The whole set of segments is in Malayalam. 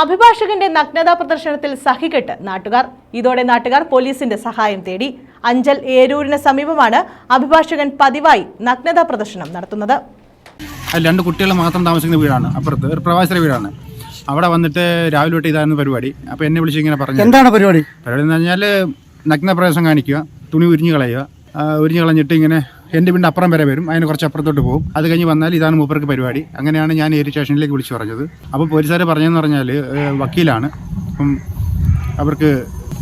അഭിഭാഷകന്റെ നഗ്നതാ പ്രദർശനത്തിൽ സഹികെട്ട് നാട്ടുകാർ. ഇതോടെ നാട്ടുകാർ പോലീസിന്റെ സഹായം തേടി. അഞ്ചൽ ഏരൂരിന് സമീപമാണ് അഭിഭാഷകൻ പതിവായി നഗ്നതാ പ്രദർശനം നടത്തുന്നത്. രണ്ട് കുട്ടികൾ മാത്രം താമസിക്കുന്ന വീടാണ്. അപ്പുറത്ത് ഒരു പ്രവാസിയുടെ വീടാണ്. അവിടെ വന്നിട്ട് രാവിലെ തൊട്ട് ഇതായിരുന്നു പരിപാടി. അപ്പോൾ എന്നെ വിളിച്ച് ഇങ്ങനെ പറഞ്ഞു. എന്താണ് പരിപാടി? പരിപാടി എന്ന് പറഞ്ഞാൽ നഗ്ന പ്രവേശം കാണിക്കുക തുണി ഉരിഞ്ഞു കളയുക ഉരിഞ്ഞു കളഞ്ഞിട്ട് ഇങ്ങനെ എന്റെ വീടിന്റെ അപ്പുറം വരെ വരും. അതിന് കുറച്ച് അപ്പുറത്തോട്ട് പോകും. അത് കഴിഞ്ഞ് വന്നാൽ ഇതാണ് മൂപ്പർക്ക് പരിപാടി. അങ്ങനെയാണ് ഞാൻ ഏരി സ്റ്റേഷനിലേക്ക് വിളിച്ചു പറഞ്ഞത്. അപ്പോൾ പോലീസുകാർ പറഞ്ഞതെന്ന് പറഞ്ഞാൽ വക്കീലാണ്. അപ്പം അവർക്ക്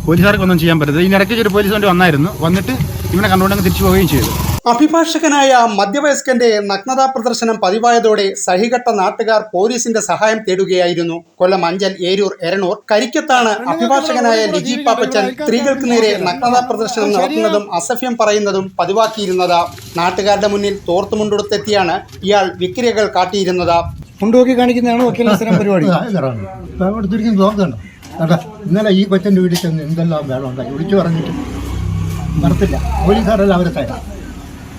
പോലീസുകാർക്കൊന്നും ചെയ്യാൻ പറ്റത്തില്ല. ഇതിനിടയ്ക്ക് ഒരു പോലീസ് വണ്ടി വന്നായിരുന്നു. വന്നിട്ട് ഇവനെ കണ്ടുകൊണ്ടങ്ങ് തിരിച്ചു പോവുകയും ചെയ്തു. അഭിഭാഷകനായ മധ്യവയസ്കന്റെ നഗ്നതാ പ്രദർശനം പതിവായതോടെ സഹികെട്ട നാട്ടുകാർ പോലീസിന്റെ സഹായം തേടുകയായിരുന്നു. കൊല്ലം അഞ്ചൽ ഏരൂർ എരണൂർ കരിക്കത്താണ് അഭിഭാഷകനായ ലിജി പാപ്പച്ചൻ സ്ത്രീകൾക്ക് നേരെ നഗ്നതാ പ്രദർശനം നടത്തുന്നതും അസഭ്യം പറയുന്നതും പതിവാക്കിയിരുന്നത്. നാട്ടുകാരുടെ മുന്നിൽ തോർത്തുമുണ്ടെടുത്തെത്തിയാണ് ഇയാൾ വിക്രിയകൾ കാട്ടിയിരുന്നത്. മുണ്ടുപോക്കി കാണിക്കുന്നതാണ് വക്കീലിന്റെ സ്ഥിരം പരിപാടി. ഇന്നലെ ഈ കൊച്ചന്റെ വീട്ടിൽ ചെന്ന് എന്തെല്ലാം വേണം ഉണ്ടായി? വിളിച്ചു പറഞ്ഞിട്ട് നടത്തില്ല പോലീസുകാരെല്ലാം അവരെ തരാം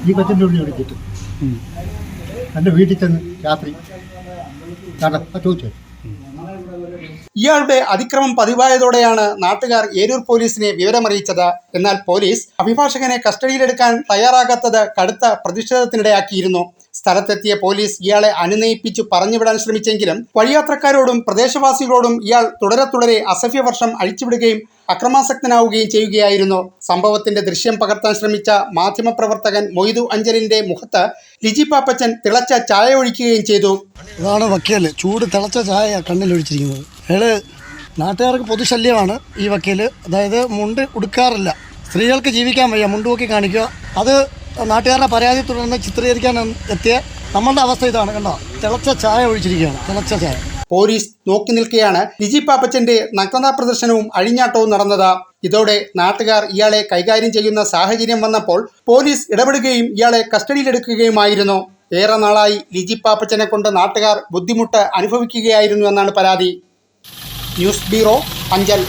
ഈ കൊച്ചിന്റെ ഉള്ളിൽ ഇവിടെ വിളിച്ചിട്ട് എന്റെ വീട്ടിൽ ചെന്ന് രാത്രി കേട്ടോ ചോദിച്ചു. ഇയാളുടെ അതിക്രമം പതിവായതോടെയാണ് നാട്ടുകാർ ഏരൂർ പോലീസിനെ വിവരമറിയിച്ചത്. എന്നാൽ പോലീസ് അഭിഭാഷകനെ കസ്റ്റഡിയിലെടുക്കാൻ തയ്യാറാകാത്തത് കടുത്ത പ്രതിഷേധത്തിനിടയാക്കിയിരുന്നു. സ്ഥലത്തെത്തിയ പോലീസ് ഇയാളെ അനുനയിപ്പിച്ചു പറഞ്ഞുവിടാൻ ശ്രമിച്ചെങ്കിലും വഴിയാത്രക്കാരോടും പ്രദേശവാസികളോടും ഇയാൾ തുടരെ തുടരെ അസഭ്യവർഷം അഴിച്ചുവിടുകയും അക്രമാസക്തനാവുകയും ചെയ്യുകയായിരുന്നു. സംഭവത്തിന്റെ ദൃശ്യം പകർത്താൻ ശ്രമിച്ച മാധ്യമപ്രവർത്തകൻ മൊയ്തു അഞ്ചലിന്റെ മുഖത്ത് ലിജി പാപ്പച്ചൻ തിളച്ച ചായ ഒഴിക്കുകയും ചെയ്തു. ഇതാണ് വക്കീൽ ചൂട് തിളച്ച ചായ കണ്ണിലൊഴിച്ചിരിക്കുന്നത് അയാൾ നാട്ടുകാർക്ക് പൊതുശല്യമാണ് ഈ വക്കീൽ അതായത് മുണ്ട് ഉടുക്കാറില്ല. സ്ത്രീകൾക്ക് ജീവിക്കാൻ വയ്യ. മുണ്ട് നോക്കി കാണിക്കുക. അത് നാട്ടുകാരുടെ പരാതി തുടർന്ന് ചിത്രീകരിക്കാൻ എത്തിയ നമ്മളുടെ അവസ്ഥ ഇതാണ് കണ്ടോ? തിളച്ച ചായ ഒഴിച്ചിരിക്കുകയാണ്. തിളച്ച ചായ. പോലീസ് നോക്കി നിൽക്കെയാണ് ലിജി പാപ്പച്ചന്റെ നഗ്നതാ പ്രദർശനവും അഴിഞ്ഞാട്ടവും നടന്നത്. ഇതോടെ നാട്ടുകാർ ഇയാളെ കൈകാര്യം ചെയ്യുന്ന സാഹചര്യം വന്നപ്പോൾ പോലീസ് ഇടപെടുകയും ഇയാളെ കസ്റ്റഡിയിലെടുക്കുകയുമായിരുന്നു. ഏറെ നാളായി ലിജി പാപ്പച്ചനെ കൊണ്ട് നാട്ടുകാർ ബുദ്ധിമുട്ട് അനുഭവിക്കുകയായിരുന്നു എന്നാണ് പരാതി. News bureau Anchal.